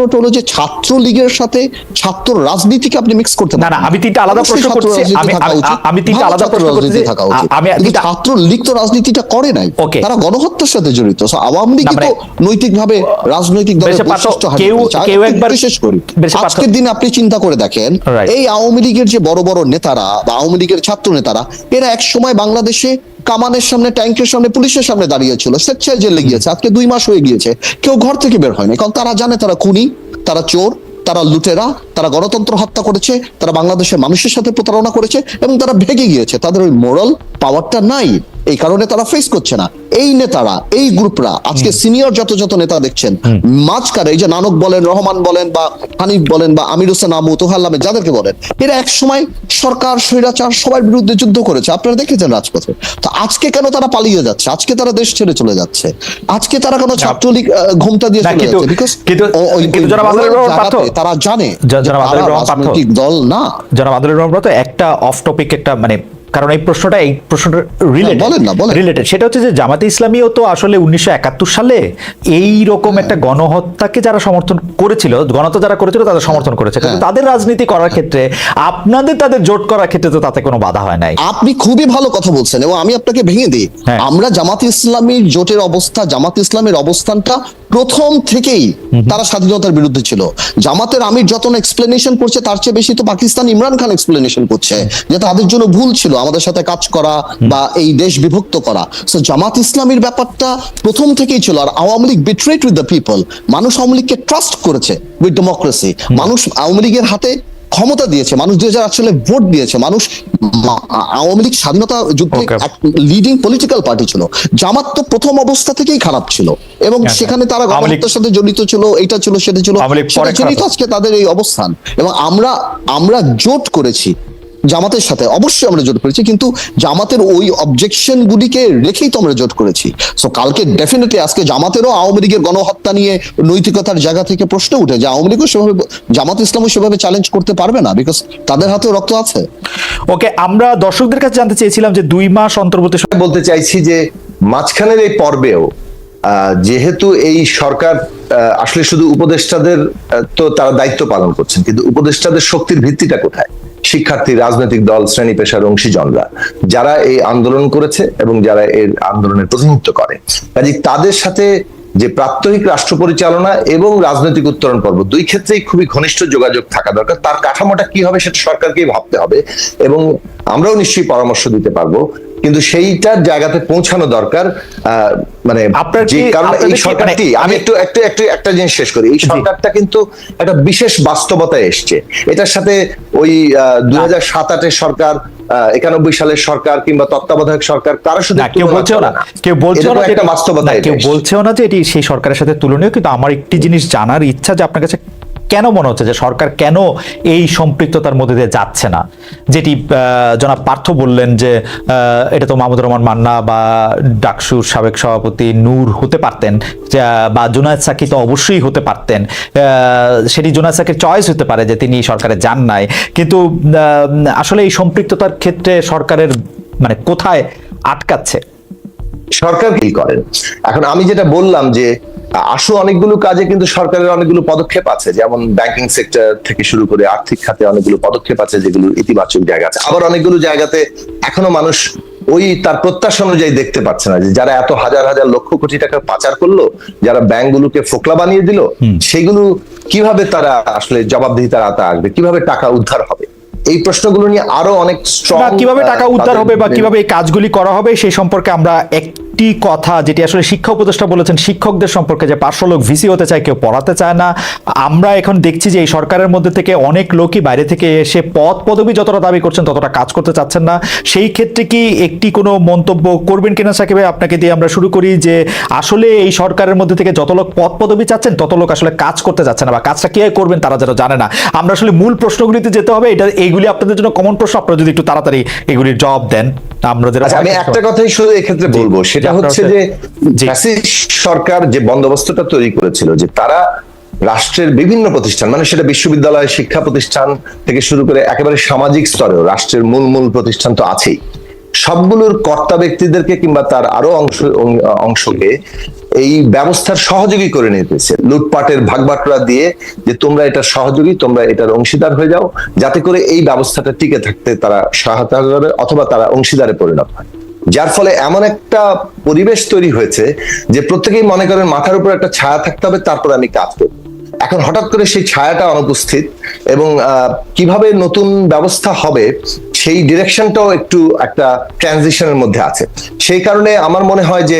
প্রশ্নটা হলো যে ছাত্র লীগের সাথে ছাত্র রাজনীতিকে আপনি মিক্স করতে না, না, আমি তিনটা আলাদা প্রশ্ন করছি। আমি- আমি- তিনটা আলাদা প্রশ্ন করছি থাকা উচিত। আমি ছাত্র লীগ তো রাজনীতিটা করে নাই। তারা গণহত্যার সাথে জড়িত। So, আওয়ামী লীগ তো নৈতিকভাবে রাজনৈতিক দলের বৈশিষ্ট্য কেউ- কেউ একবার- শেষ করি আজকের দিনে আপনি চিন্তা করে দেখেন এই আওয়ামী লীগের যে বড় বড় নেতারা বা আওয়ামী লীগের ছাত্র নেতারা এরা এক সময় বাংলাদেশে কামানের সামনে ট্যাঙ্কের সামনে, পুলিশের সামনে দাঁড়িয়ে ছিল স্বেচ্ছায় জেলে গিয়েছে। আজকে দুই মাস হয়ে গিয়েছে। কেউ ঘর থেকে বের হয়নি। কারণ তারা জানে তারা খুনি, তারা চোর, তারা লুটেরা। তারা গণতন্ত্র হত্যা করেছে তারা বাংলাদেশের মানুষের সাথে প্রতারণা করেছে এবং তারা ভেগে গিয়েছে। তাদের ওই মোরাল পাওয়ারটা নাই। এই কারণে তারা ফেস করছে না। এই নেতারা এই গ্রুপরা আজকে সিনিয়র যত যত নেতা দেখছেন। মাঝখানে এই যে নানক বলেন রহমান বলেন বা হানিফ বলেন বা আমির হোসেন আমু তোহাল আহমেদ যাদেরকে বলেন এরা এক সময় সরকার স্বৈরাচার সবার বিরুদ্ধে যুদ্ধ করেছে। আপনারা দেখেছেন রাজপথে। তো আজকে কেন তারা পালিয়ে যাচ্ছে? আজকে তারা দেশ ছেড়ে চলে যাচ্ছে। আজকে তারা কেন ছাত্রলীগ ঘোমটা দিয়ে চলে যাচ্ছে। বিকজ তারা জানে জ- যে জনাব তারা রহমান পার্থ- দল না। জনাব আদুল রহমান তো একটা অফ টপিক একটা মানে কারণ এই প্রশ্নটা এই প্রশ্নটা রিলেটেড হ্যাঁ, বলেন না, বলেন। রিলেটেড সেটা হচ্ছে যে জামাতে ইসলামীও তো আসলে উনিশশো একাত্তর সালে এই রকম একটা গণহত্যাকে যারা সমর্থন করেছিল গণহত্যা যারা করেছিল তাদের সমর্থন করেছে। কিন্তু হ্যাঁ। তাদের রাজনীতি করার ক্ষেত্রে আপনাদের তাদের জোট করার ক্ষেত্রে তো তাতে কোনো বাধা হয় নাই। আপনি খুবই ভালো কথা বলছেন এবং আমি আপনাকে ভেঙে দিই। হ্যাঁ। আমরা জামাত ইসলামীর জোটের অবস্থা জামাত ইসলামের অবস্থানটা প্রথম থেকেই তারা স্বাধীনতার বিরুদ্ধে ছিল। জামাতের আমির যত এক্সপ্লেনেশন করছে তার চেয়ে বেশি তো পাকিস্তান ইমরান খান এক্সপ্লেনেশন করছে যে তাদের জন্য ভুল ছিল। আমাদের সাথে কাজ করা বা এই দেশ বিভক্ত করা। সো জামাত ইসলামীর ব্যাপারটা প্রথম থেকেই ছিল আর Awami League betrayed with the people মানুষ আওয়ামী লীগকে ট্রাস্ট করেছে উইথ ডেমোক্রেসি মানুষ আওয়ামী লীগের হাতে ক্ষমতা দিয়েছে। মানুষ দুই হাজার সালে ভোট দিয়েছে। মানুষ আওয়ামী লীগ স্বাধীনতা যুদ্ধে লিডিং পলিটিক্যাল পার্টি ছিল। জামাত তো প্রথম অবস্থা থেকেই খারাপ ছিল। এবং হ্যাঁ, সেখানে তারা গণহত্যার সাথে জড়িত ছিল এটা ছিল সেটা ছিল। আজকে তাদের এই অবস্থান। এবং আমরা আমরা জোট করেছি। জামাতের সাথে। অবশ্যই আমরা জোট করেছি কিন্তু জামাতের ওই অবজেকশন গুলিকে রেখেই তো আমরা জোট করেছি। সো কালকে ডেফিনেটলি আজকে জামাতেরও আওয়ামী লীগের গণহত্যা নিয়ে নৈতিকতার জায়গা থেকে প্রশ্ন উঠে যে আওয়ামী লীগও সেভাবে জামাত ইসলামও সেভাবে চ্যালেঞ্জ করতে পারবে না বিকজ তাদের হাতেও রক্ত আছে। ওকে আমরা দর্শকদের কাছে জানতে চেয়েছিলাম যে দুই মাস অন্তর্বর্তী বলতে চাইছি যে মাঝখানের এই পর্বেও যেহেতু এই সরকার আসলে শুধু উপদেষ্টাদের তো তারা দায়িত্ব পালন করছেন কিন্তু উপদেষ্টাদের শক্তির ভিত্তিটা কোথায়? শিক্ষার্থী, রাজনৈতিক দল, শ্রেণি পেশার অংশীজনরা, যারা এই আন্দোলন করেছে এবং যারা এর আন্দোলনের প্রতিনিধিত্ব করে। কাজে তাদের সাথে যে প্রাত্যহিক রাষ্ট্র পরিচালনা এবং রাজনৈতিক উত্তরণ পর্ব, দুই ক্ষেত্রেই খুবই ঘনিষ্ঠ যোগাযোগ থাকা দরকার। তার কাঠামোটা কি হবে, সেটা সরকারকেই ভাবতে হবে এবং আমরাও নিশ্চয়ই পরামর্শ দিতে পারব কিন্তু সেইটার জায়গাতে পৌঁছানো দরকার মানে আপনার যে কারণে এই সরকারটি মানে- আমি একটু একটু একটু একটা জিনিস শেষ করি। এই সরকারটা কিন্তু একটা বিশেষ বাস্তবতায় এসছে। এটার সাথে ওই দুই হাজার সাত আটের সরকার একানব্বই সালের সরকার কিংবা তত্ত্বাবধায়ক সরকার কারোর সাথে কেউ বলছেও না। কেউ বলছেও না একটা বাস্তবতা কেউ বলছেও না যে এটি সেই সরকারের সাথে তুলনীয় কিন্তু আমার একটি জিনিস জানার ইচ্ছা যে আপনার কাছে কেন মনে হচ্ছে যে সরকার কেন এই সম্পৃক্ততার মধ্যে দিয়ে যাচ্ছে না? যেটি জনাব পার্থ বললেন যে এটা তো মাহমুদুর রহমান মান্না বা ডাকসুর সাবেক সভাপতি নূর হতে পারতেন বা জুনায়দ সাকি তো অবশ্যই হতে পারতেন। সেটি জুনায়দ সাকির চয়েস হতে পারে যে তিনি সরকারে যান নাই। কিন্তু আসলে এই সম্পৃক্ততার ক্ষেত্রে সরকারের মানে কোথায় আটকাচ্ছে? সরকার কি করেন এখন আমি যেটা বললাম যে আসু অনেকগুলো কাজে কিন্তু সরকারের অনেকগুলো পদক্ষেপ আছে। যেমন ব্যাংকিং সেক্টর থেকে শুরু করে আর্থিক খাতে অনেকগুলো পদক্ষেপ আছে যেগুলো ইতিবাচক জায়গা আছে। আবার অনেকগুলো জায়গাতে এখনও মানুষ ওই তার প্রত্যাশা অনুযায়ী দেখতে পাচ্ছে না যে যারা এত হাজার হাজার লক্ষ কোটি টাকা পাচার করল যারা ব্যাংকগুলোকে ফোকলা বানিয়ে দিল সেগুলো কীভাবে তারা আসলে জবাবদিহিতার আতা আসবে? কীভাবে টাকা উদ্ধার হবে? এই প্রশ্নগুলো নিয়ে আরও অনেক স্ট্রং কীভাবে টাকা উদ্ধার হবে বা কীভাবে এই কাজগুলি করা হবে সেই সম্পর্কে আমরা একটি কথা যেটি আসলে শিক্ষা উপদেষ্টা বলেছেন, শিক্ষকদের সম্পর্কে যে পার্শ্ব লোক ভিসি হতে চায়, কেউ পড়াতে চায় না। আমরা এখন দেখছি যে এই সরকারের মধ্যে থেকে অনেক লোকই বাইরে থেকে এসে পদ পদবি যতটা দাবি করছেন, ততটা কাজ করতে চাচ্ছেন না। সেই ক্ষেত্রে কি একটি কোনো মন্তব্য করবেন কিনা সাকিব আপনাকে দিয়ে আমরা শুরু করি যে আসলে এই সরকারের মধ্যে থেকে যত লোক পদ পদবি চাচ্ছেন, তত লোক আসলে কাজ করতে চাচ্ছে না বা কাজটা কে করবেন তারা যেন জানে না। আমরা আসলে মূল প্রশ্নগুলিতে যেতে হবে, এটা এইগুলি আপনাদের জন্য কমন প্রশ্ন। আপনারা যদি একটু তাড়াতাড়ি এগুলির জবাব দেন। আমরা আচ্ছা আমি একটা কথাই শুধু এক্ষেত্রে বলব সেটা হচ্ছে- যে সরকার যে বন্দোবস্তটা তৈরি করেছিল যে তারা রাষ্ট্রের বিভিন্ন প্রতিষ্ঠান মানে সেটা বিশ্ববিদ্যালয় শিক্ষা প্রতিষ্ঠান থেকে শুরু করে একেবারে সামাজিক স্তরেও রাষ্ট্রের মূল মূল প্রতিষ্ঠান তো আছেই। সবগুলোর কর্তা ব্যক্তিদেরকে কিংবা তার আরও অংশ অংশকে এই ব্যবস্থার সহযোগী করে নিতেছে। লুটপাটের ভাগবাটরা দিয়ে যে তোমরা এটা সহযোগী, তোমরা এটার অংশীদার হয়ে যাও, যাতে করে এই ব্যবস্থাটা টিকে থাকতে তারা সহায়তা করে অথবা তারা অংশীদারে পরিণত হয়। যার ফলে এমন একটা পরিবেশ তৈরি হয়েছে যে প্রত্যেকেই মনে করেন মাথার উপর একটা ছায়া থাকতে হবে, তারপর আমি কাজ করব। এখন হঠাৎ করে সেই ছায়াটা অনুপস্থিত এবং কীভাবে নতুন ব্যবস্থা হবে সেই ডিরেকশনটাও একটু একটা ট্রানজিশনের মধ্যে আছে। সেই কারণে আমার মনে হয় যে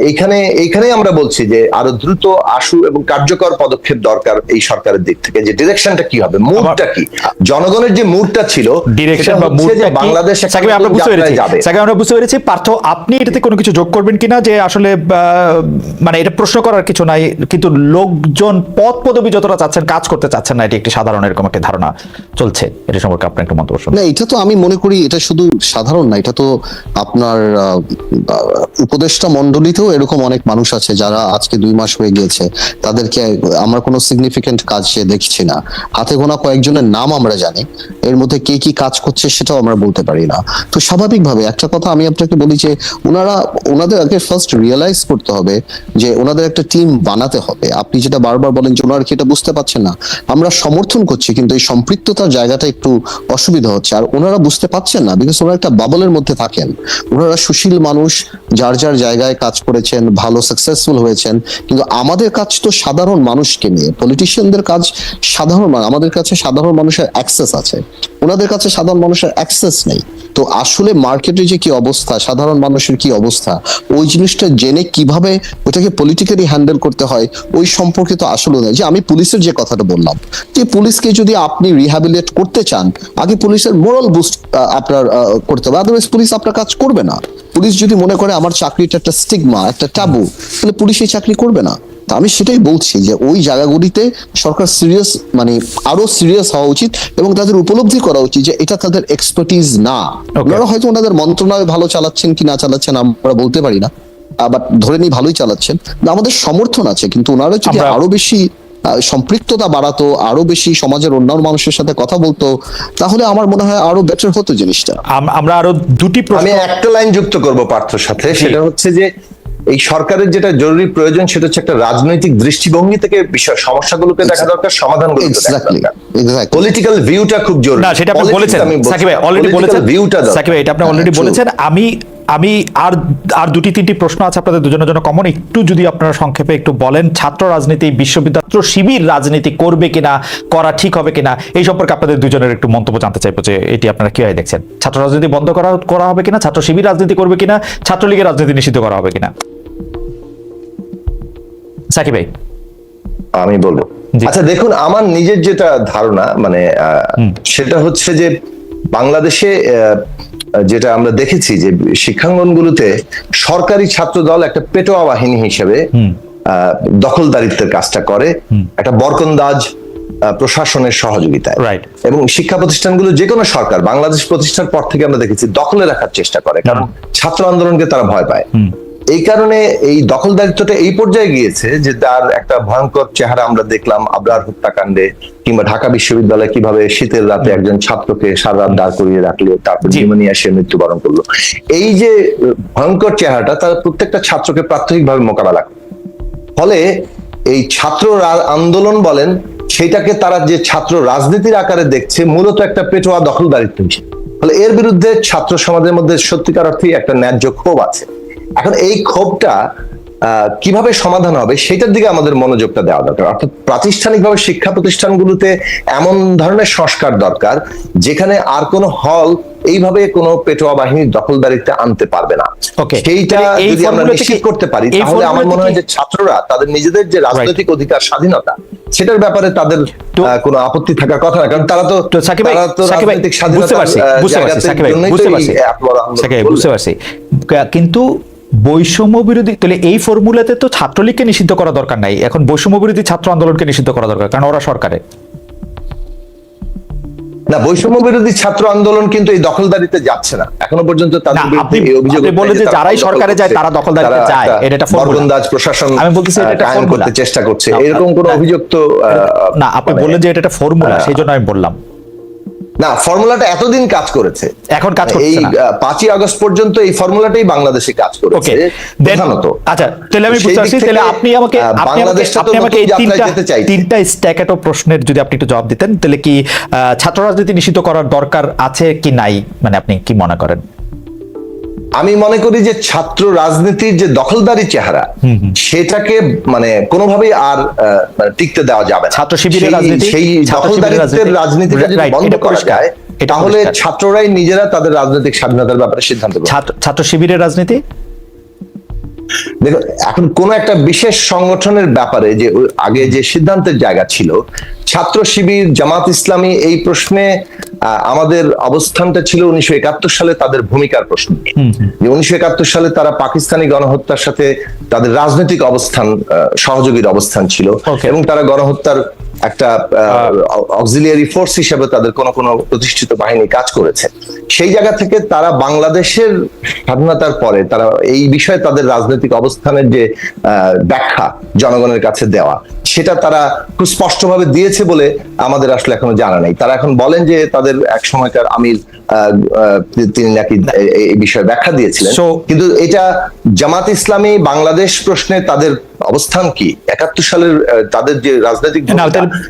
এইখানে এইখানেই আমরা বলছি যে আরও দ্রুত আশু এবং কার্যকর পদক্ষেপ দরকার এই সরকারের দিক থেকে। যে ডিরেকশনটা কি হবে? মুডটা কি? জনগণের যে মুডটা ছিল ডিরেকশন বা মুডটা বাংলাদেশ সাকিব আমরা বুঝতে পেরেছি। সাকিব আমরা বুঝতে পেরেছি। পার্থ আপনি এটাতে কোনো কিছু যোগ করবেন কিনা? যে আসলে আহ, মানে এটা প্রশ্ন করার কিছু নাই কিন্তু লোকজন পদ পদবি যতটা চাচ্ছেন কাজ করতে চাচ্ছেন না এটি একটি সাধারণ এরকম একটা ধারণা চলছে। এটা সম্পর্কে আপনার একটু মন্তব্য না এটা তো আমি মনে করি এটা শুধু সাধারণ না এটা তো আপনার আহ, আহ, মন্ডলীতেও এরকম অনেক মানুষ আছে যারা আজকে দুই মাস হয়ে গিয়েছে। তাদেরকে আমরা কোনো সিগনিফিকেন্ট কাজ সে দেখছি না। হাতে গোনা কয়েকজনের নাম আমরা জানি। এর মধ্যে কে কি কাজ করছে সেটাও আমরা বলতে পারি না। তো স্বাভাবিকভাবে একটা কথা আমি আপনাকে বলি যে, ওনারা, ওনাদের আগে ফার্স্ট রিয়েলাইজ করতে হবে যে, ওনাদের একটা টিম বানাতে হবে। আপনি যেটা বারবার বলেন যে, ওনারা কি এটা বুঝতে পারছেন না, আমরা সমর্থন করছি, কিন্তু এই সম্পৃক্ততার জায়গাটা একটু অসুবিধা হচ্ছে। আর ওনারা বুঝতে পারছেন না বিকজ ওনারা একটা বাবলের মধ্যে থাকেন। ওনারা সুশীল মানুষ, যার যার জায়গায় কাজ করেছেন, ভালো সাকসেসফুল হয়েছেন, কিন্তু আমাদের কাজ তো সাধারণ মানুষকে নিয়ে পলিটিশিয়ানদের কাজ সাধারণ, আমাদের কাছে সাধারণ মানুষের অ্যাক্সেস আছে। ওনাদের কাছে সাধারণ মানুষের অ্যাক্সেস নেই। তো আসলে মার্কেটে যে কি অবস্থা, সাধারণ মানুষের কি অবস্থা, ওই জিনিসটা জেনে কীভাবে ওটাকে পলিটিক্যালি হ্যান্ডেল করতে হয়, ওই সম্পর্কে তো আসলে নয় যে আমি পুলিশের যে কথাটা বললাম, যে পুলিশকে যদি আপনি রিহ্যাবিলিট করতে চান, আগে পুলিশের মোরাল বুস্ট আপনার করতে হবে। আদারওয়াইজ পুলিশ আপনার কাজ করবে না। পুলিশ যদি মনে করে আমার চাকরিটা একটা স্টিগমা একটা ট্যাবু তাহলে পুলিশ এই চাকরি করবে না। তা আমি সেটাই বলছি যে ওই জায়গাগুলিতে সরকার সিরিয়াস মানে আরও সিরিয়াস হওয়া উচিত এবং তাদের উপলব্ধি করা উচিত যে এটা তাদের এক্সপার্টিজ না। ওনারা হয়তো ওনাদের মন্ত্রণালয় ভালো চালাচ্ছেন কি না চালাচ্ছেন আমরা বলতে পারি না আবার ধরে নিই ভালোই চালাচ্ছেন। আমাদের সমর্থন আছে কিন্তু ওনারা যদি আরও বেশি আহ, সম্পৃক্ততা বাড়াতো আরও বেশি সমাজের অন্যান্য মানুষের সাথে কথা বলতো তাহলে আমার মনে হয় আরও বেটার হতো জিনিসটা। আমরা আরও দুটি প্রশ্ন আমি একটা লাইন যুক্ত করব পার্থর সাথে সেটা হচ্ছে যে এই সরকারের যেটা জরুরি প্রয়োজন সেটা হচ্ছে একটা রাজনৈতিক দৃষ্টিভঙ্গি থেকে বিষয় সমস্যাগুলোকে দেখা দরকার সমাধানগুলোকে দেখা দরকার। পলিটিক্যাল ভিউটা খুব জরুরি। না সেটা আপনি বলেছেন। সাকিব ভাই অলরেডি বলেছেন। ভিউটা। সাকিব ভাই এটা আপনি হ্যাঁ, অলরেডি বলেছেন। আমি আমি আর আর দুটি তিনটি প্রশ্ন আছে আপনাদের দুজনের জন্য কমন একটু যদি আপনারা সংক্ষেপে একটু বলেন ছাত্র রাজনীতি বিশ্ববিদ্যালয় শিবির রাজনীতি করবে কিনা করা ঠিক হবে কিনা এই সম্পর্কে আপনাদের দুজনের একটু মন্তব্য জানতে চাইব যে এটি আপনারা কীভাবে দেখছেন। ছাত্র রাজনীতি বন্ধ করা করা হবে কিনা ছাত্র শিবির রাজনীতি করবে কিনা ছাত্রলীগের রাজনীতি নিষিদ্ধ করা হবে কিনা? সাকিব ভাই। আমি বলব। আচ্ছা দেখুন আমার নিজের যেটা ধারণা মানে সেটা হচ্ছে যে বাংলাদেশে যেটা আমরা দেখেছি যে শিক্ষাঙ্গনগুলোতে সরকারি ছাত্র দল একটা পেটোয়া বাহিনী হিসেবে দখলদারিত্বের কাজটা করে একটা বরকন্দাজ প্রশাসনের সহযোগিতায়. এবং শিক্ষা প্রতিষ্ঠানগুলো যে কোনো সরকার বাংলাদেশ প্রতিষ্ঠার পর থেকে আমরা দেখেছি দখলে রাখার চেষ্টা করে কারণ ছাত্র আন্দোলনকে তারা ভয় পায়। এই কারণে এই দখলদারিত্বটা এই পর্যায়ে গিয়েছে যে তার একটা ভয়ঙ্কর চেহারা আমরা দেখলাম আবরার হত্যাকাণ্ডে কিংবা ঢাকা বিশ্ববিদ্যালয়ে কীভাবে শীতের রাতে একজন ছাত্রকে সারা রাত দাঁড় করিয়ে রাখল তারপর। নিউমোনিয়া সে মৃত্যুবরণ করল। এই যে ভয়ঙ্কর চেহারাটা তার প্রত্যেকটা ছাত্রকে প্রাত্যহিকভাবে মোকাবেলা ফলে এই ছাত্র আন্দোলন বলেন সেটাকে তারা যে ছাত্র রাজনীতির আকারে দেখছে মূলত একটা পেটোয়া দখলদারিত্ব হিসেবে। ফলে এর বিরুদ্ধে ছাত্র সমাজের মধ্যে সত্যিকার অর্থেই একটা ন্যায্য ক্ষোভ আছে। এখন এই ক্ষোভটা কীভাবে সমাধান হবে সেটার দিকে আমাদের মনোযোগটা দেওয়া দরকার। অর্থাৎ প্রাতিষ্ঠানিকভাবে শিক্ষা প্রতিষ্ঠানগুলোতে এমন ধরনের সংস্কার দরকার যেখানে আর কোনো হল এইভাবে কোনো পেটোয়া বাহিনীর দখলদারিতে আনতে পারবে না। সেইটা যদি আমরা নিশ্চিত করতে পারি তাহলে আমার মনে হয় যে ছাত্ররা তাদের নিজেদের যে রাজনৈতিক অধিকার স্বাধীনতা সেটার ব্যাপারে তাদের কোনো আপত্তি থাকার কথা না। কারণ তারা তো তারা রাজনৈতিক বুঝতে পারছি। বুঝতে পারছি কিন্তু বৈষম্য বিরোধী তাহলে এই ফর্মুলাতে তো ছাত্রলীগকে নিষিদ্ধ করা দরকার নাই। এখন বৈষম্য বিরোধী ছাত্র আন্দোলনকে নিষিদ্ধ করা দরকার কারণ ওরা সরকারে না বৈষম্য বিরোধী ছাত্র আন্দোলন কিন্তু এই দখলদারিতে যাচ্ছে না। এখনও পর্যন্ত তাদের আপনি- যে যারাই সরকারে যায় তারা দখলদারিতে যায়, এটা একটা। প্রশাসন আমি বলতেছি এটা একটা করতে চেষ্টা করছে। এরকম কোনো অভিযোগ তো না আপনি বললেন যে এটা একটা ফর্মুলা সেই জন্য আমি বললাম। না ফর্মুলাটা এতদিন কাজ করেছে। এখন কাজ করছে এই পাঁচই আগস্ট পর্যন্ত এই ফর্মুলাটাই বাংলাদেশে কাজ করেছে তো আচ্ছা তাহলে আমি বুঝতে পারছি তাহলে আপনি আমাকে আপনি আমাকে এই তিনটা। তিনটা স্ট্যাকেটো প্রশ্নের যদি আপনি একটু জবাব দিতেন তাহলে কি আহ, ছাত্র রাজনীতি নিষিদ্ধ করার দরকার আছে কি নাই? মানে আপনি কি মনে করেন? আমি মনে করি যে ছাত্র রাজনীতির যে দখলদারি চেহারা সেটাকে মানে কোনোভাবেই আর মানে টিকতে দেওয়া যাবে না। ছাত্র শিবিরের সেই- রাজনীতি, সেই দখলদারিত্বের রাজনীতি, রাজনীতিটা যদি বন্ধ করা যায় তাহলে ছাত্ররাই নিজেরা তাদের রাজনৈতিক স্বাধীনতার ব্যাপারে সিদ্ধান্ত ছাত্র শিবিরের রাজনীতি? দেখো এখন কোন একটা বিশেষ সংগঠনের ব্যাপারে যে আগে যে সিদ্ধান্তের জায়গা ছিল ছাত্র শিবির জামাত ইসলামী এই প্রশ্নে আমাদের অবস্থানটা ছিল উনিশশো একাত্তর সালে তাদের ভূমিকার প্রশ্ন যে উনিশশো একাত্তর সালে তারা পাকিস্তানি গণহত্যার সাথে তাদের রাজনৈতিক অবস্থান সহযোগীর অবস্থান ছিল এবং তারা গণহত্যার একটা অক্সিলিয়ারি ফোর্স হিসেবে তাদের কোন কোন প্রতিষ্ঠিত বাহিনী কাজ করেছে। সেই জায়গা থেকে তারা বাংলাদেশের স্বাধীনতার পরে তারা এই বিষয়ে তাদের রাজনৈতিক অবস্থানের যে ব্যাখ্যা জনগণের কাছে দেওয়া সেটা তারা খুব স্পষ্টভাবে দিয়েছে বলে আমাদের আসলে এখনও জানা নেই। তারা এখন বলেন যে তাদের এক সময়কার আমির তিনি নাকি এই বিষয়ে ব্যাখ্যা দিয়েছিলেন। কিন্তু এটা জামাত ইসলামী বাংলাদেশ প্রশ্নে তাদের অবস্থান কি? একাত্তর সালের তাদের যে রাজনৈতিক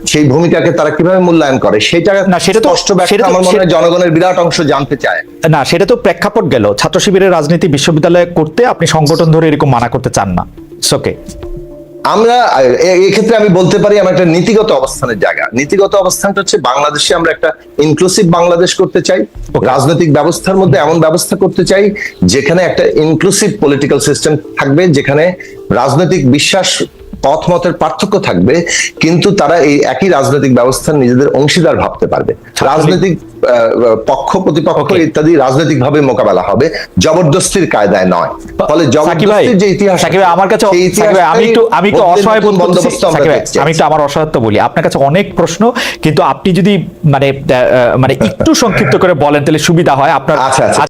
সেই ভূমিকাকে তারা কীভাবে মূল্যায়ন করে? সেটা না, সেটা তো- স্পষ্ট ব্যাখ্যা আমার মনে হয় জনগণের বিরাট অংশ জানতে চায়। না সেটা তো প্রেক্ষাপট গেল। ছাত্র শিবিরের রাজনীতি বিশ্ববিদ্যালয়ে করতে আপনি সংগঠন ধরে এরকম মানা করতে চান না। ওকে আমরা এক্ষেত্রে আমি বলতে পারি আমার একটা নীতিগত অবস্থানের জায়গা। নীতিগত অবস্থানটা হচ্ছে বাংলাদেশে আমরা একটা ইনক্লুসিভ বাংলাদেশ করতে চাই রাজনৈতিক ব্যবস্থার মধ্যে এমন ব্যবস্থা করতে চাই যেখানে একটা ইনক্লুসিভ পলিটিক্যাল সিস্টেম থাকবে যেখানে রাজনৈতিক বিশ্বাস পথ মতের পার্থক্য থাকবে কিন্তু তারা এই একই রাজনৈতিক ব্যবস্থার নিজেদের অংশীদার ভাবতে পারবে। রাজনৈতিক পক্ষ প্রতিপক্ষ ইত্যাদি রাজনৈতিক ভাবে মোকাবেলা হবে জবরদস্তির কায়দায় নয়। ফলে জবরদস্তির যে ইতিহাস আমার কাছে আমি একটু আমি একটু অসহায় আমি একটু আমার অসহায়ত্ব বলি। আপনার কাছে অনেক প্রশ্ন কিন্তু আপনি যদি মানে মানে একটু সংক্ষিপ্ত করে বলেন তাহলে সুবিধা হয়। আপনার আচ্ছা, আচ্ছা।